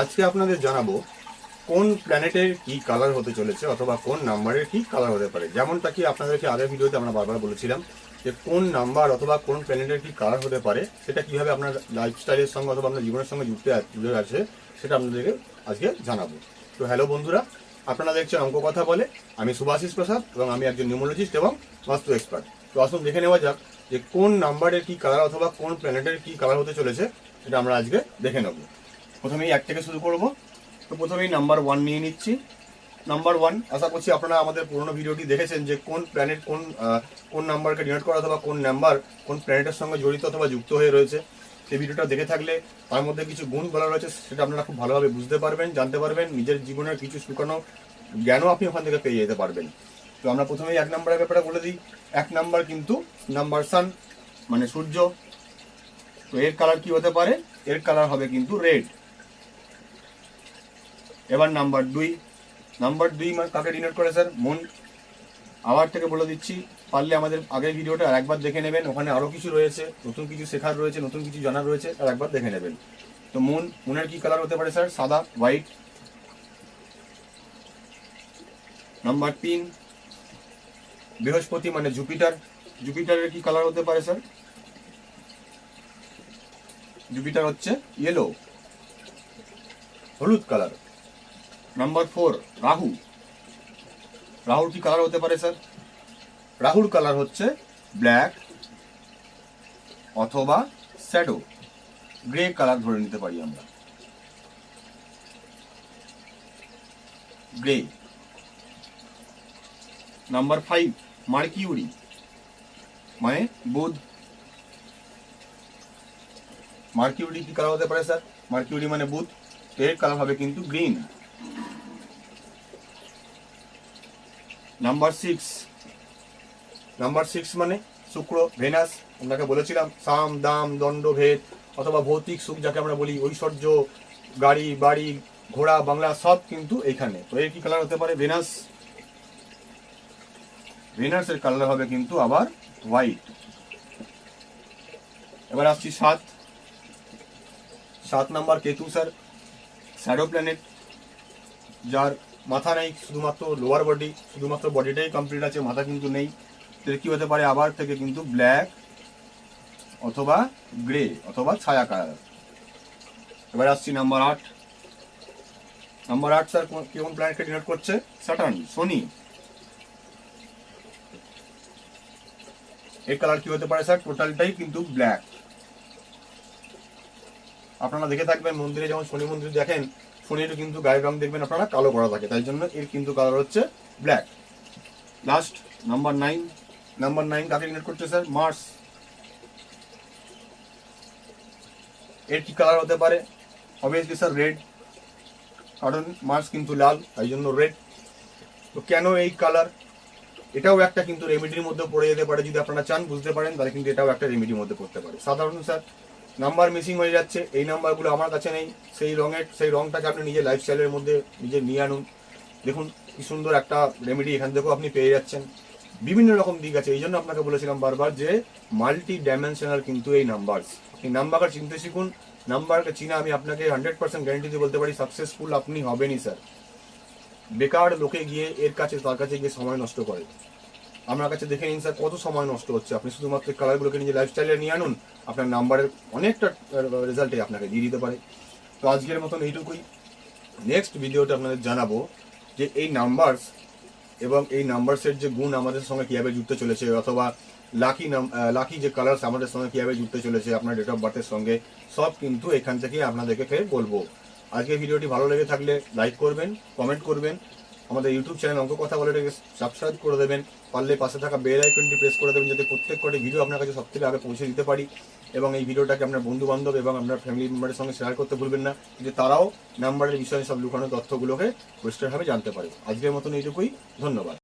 আজকে আপনাদের জানাব কোন প্ল্যানেটের কি কালার হতে চলেছে অথবা কোন নাম্বারের কি কালার হতে পারে। যেমনটা কি আপনাদেরকে আগের ভিডিওতে আমরা বারবার বলেছিলাম যে কোন নাম্বার অথবা কোন প্ল্যানেটের কি কালার হতে পারে, সেটা কীভাবে আপনার লাইফস্টাইলের সঙ্গে অথবা আপনার জীবনের সঙ্গে যুক্ত জুড়ে আছে, সেটা আপনাদেরকে আজকে জানাব। তো হ্যালো বন্ধুরা, আপনারা দেখছেন অঙ্ক কথা বলে। আমি সুভাষিস প্রসাদ এবং আমি একজন নিউমোলজিস্ট এবং বাস্তু এক্সপার্ট তো আসুন দেখে নেওয়া যাক যে কোন নাম্বারের কি কালার অথবা কোন প্ল্যানেটের কি কালার হতে চলেছে, সেটা আমরা আজকে দেখে নেব। প্রথমেই এক থেকে শুরু করব। তো প্রথমেই নাম্বার ওয়ান নিয়ে নিচ্ছি। নাম্বার ওয়ান আশা করছি আপনারা আমাদের পুরোনো ভিডিওটি দেখেছেন যে কোন প্ল্যানেট কোন কোন নাম্বারকে ডিনোট করা অথবা কোন নাম্বার কোন প্ল্যানেটের সঙ্গে জড়িত অথবা যুক্ত হয়ে রয়েছে। সেই ভিডিওটা দেখে থাকলে তার মধ্যে কিছু গুণ বলা রয়েছে, সেটা আপনারা খুব ভালোভাবে বুঝতে পারবেন, জানতে পারবেন, নিজের জীবনের কিছু শুকানো জ্ঞানও আপনি ওখান থেকে পেয়ে যেতে পারবেন। তো আমরা প্রথমেই এক নাম্বারের ব্যাপারে বলে দিই। এক নাম্বার কিন্তু নাম্বার সান মানে সূর্য। তো এর কালার কি হতে পারে? এর কালার হবে কিন্তু রেড এবার নাম্বার দুই। নাম্বার দুই কাকে ডিনোট করে স্যার মন, আবার থেকে বলে দিচ্ছি, পারলে আমাদের আগের ভিডিওটা একবার দেখে নেবেন। ওখানে আরও কিছু রয়েছে, নতুন কিছু শেখার রয়েছে, নতুন কিছু জানার রয়েছে, আর একবার দেখে নেবেন। তো মুন, মুনের কি কালার হতে পারে স্যার সাদা হোয়াইট নাম্বার তিন, বৃহস্পতি মানে জুপিটার। জুপিটারের কি কালার হতে পারে স্যার জুপিটার হচ্ছে ইয়েলো হলুদ কালার নাম্বার ফোর রাহু রাহুর কি কালার হতে পারে স্যার রাহুর কালার হচ্ছে ব্ল্যাক অথবা শ্যাডো গ্রে কালার ধরে নিতে পারি আমরা। গ্রে নাম্বার ফাইভ মার্কিউরি মানে বুধ। মার্কিউরি কি কালার হতে পারে স্যার মার্কিউরি মানে বুধ। তো এর কালার হবে কিন্তু green number six number six মানে শুক্র ভেনাস আপনাকে বলেছিলাম, সাম, দাম, দণ্ড, ভেদ, অথবা ভৌতিক সুখ যাকে আমরা বলি ঐশ্বর্য, গাড়ি, বাড়ি, ঘোড়া, বাংলা, সব কিন্তু এইখানে তো এর কি কালার হতে পারে? ভেনাস ভেনাসের কালার হবে কিন্তু আবার হোয়াইট এবার আসছি সাত। সাত number Ketu sir shadow planet যার মাথা নেই, শুধুমাত্র লোয়ার বডি শুধুমাত্র বডিটাই কমপ্লিট আছে, মাথা কিন্তু নেই। তো কি হতে পারে? আবার থেকে কিন্তু ব্ল্যাক অথবা গ্রে অথবা ছায়া কালার এবার আসছি নাম্বার আট। নাম্বার আট স্যার কেমন প্ল্যানেটকে ডিনোট করছে? স্যাটার্ন শনি এর কালার কি হতে পারে স্যার টোটালটাই কিন্তু ব্ল্যাক আপনারা দেখে থাকবেন, মন্দিরে যেমন শনি মন্দির দেখেন শনির কিন্তু গায়ের রং দেখবেন আপনারা, কালো করা থাকে, তাই জন্য এর কিন্তু কালার হচ্ছে black last number nine number nine কাকে ডিনোট করছে স্যার মার্স এর কি কালার হতে পারে? অবভিয়াসলি স্যার রেড কারণ মার্স কিন্তু লাল, তাই জন্য রেড তো কেন এই কালার এটাও একটা কিন্তু রেমেডির মধ্যে পড়ে যেতে পারে, যদি আপনারা চান, বুঝতে পারেন, তাহলে কিন্তু এটাও একটা রেমেডির মধ্যে পড়তে পারে। সাধারণত স্যার নাম্বার মিসিং হয়ে যাচ্ছে, এই নাম্বারগুলো আমার কাছে নেই। সেই রঙের, সেই রঙটাকে আপনি নিজের লাইফস্টাইলের মধ্যে নিজে নিয়ে আনুন। দেখুন, কি সুন্দর একটা রেমেডি এখান থেকেও আপনি পেয়ে যাচ্ছেন। বিভিন্ন রকম দিক আছে, এই জন্য আপনাকে বলেছিলাম বারবার যে মাল্টি ডাইমেনশনাল কিন্তু এই নাম্বার এই নাম্বারটা চিনতে শিখুন। নাম্বারকে চিনা আমি আপনাকে হান্ড্রেড পার্সেন্ট গ্যারেন্টি দিয়ে বলতে পারি সাকসেসফুল আপনি হবেনই স্যার বেকার লোকে গিয়ে এর কাছে, তার কাছে গিয়ে সময় নষ্ট করে। আমার কাছে দেখে নিন স্যার, কত সময় নষ্ট হচ্ছে। আপনি শুধুমাত্র কালারগুলোকে নিজের লাইফস্টাইলে নিয়ে আনুন, আপনার নাম্বারের অনেকটা রেজাল্টে আপনাকে দিয়ে দিতে পারে। তো আজকের মতন এইটুকুই। নেক্সট ভিডিওতে আপনাদের জানাব যে এই নাম্বারস এবং এই নাম্বারসের যে গুণ আমাদের সঙ্গে কীভাবে জুড়তে চলেছে, অথবা লাকি নাম লাকি যে কালার্স আমাদের সঙ্গে কীভাবে জুড়তে চলেছে, আপনার ডেট অফ বার্থের সঙ্গে, সব কিন্তু এখান থেকে আপনাদেরকে বলব। আজকে ভিডিওটি ভালো লেগে থাকলে লাইক করবেন কমেন্ট করবেন আমাদের ইউটিউব চ্যানেল অঙ্ক কথা বলে সাবস্ক্রাইব করে দেবেন। পারলে পাশে থাকা বেল আইকনটি প্রেস করে দেবেন যাতে প্রত্যেক কটি ভিডিও আপনার কাছে সবথেকে আগে পৌঁছে দিতে পারি এবং এই ভিডিওটাকে আপনার বন্ধু বান্ধব এবং আপনার ফ্যামিলি মেম্বারের সঙ্গে শেয়ার করতে ভুলবেন না যে তারাও নাম্বারের বিষয়ে সব লুকানো তথ্যগুলোকে পরিষ্কারভাবে জানতে পারে। আজকের মতন এইটুকুই, ধন্যবাদ।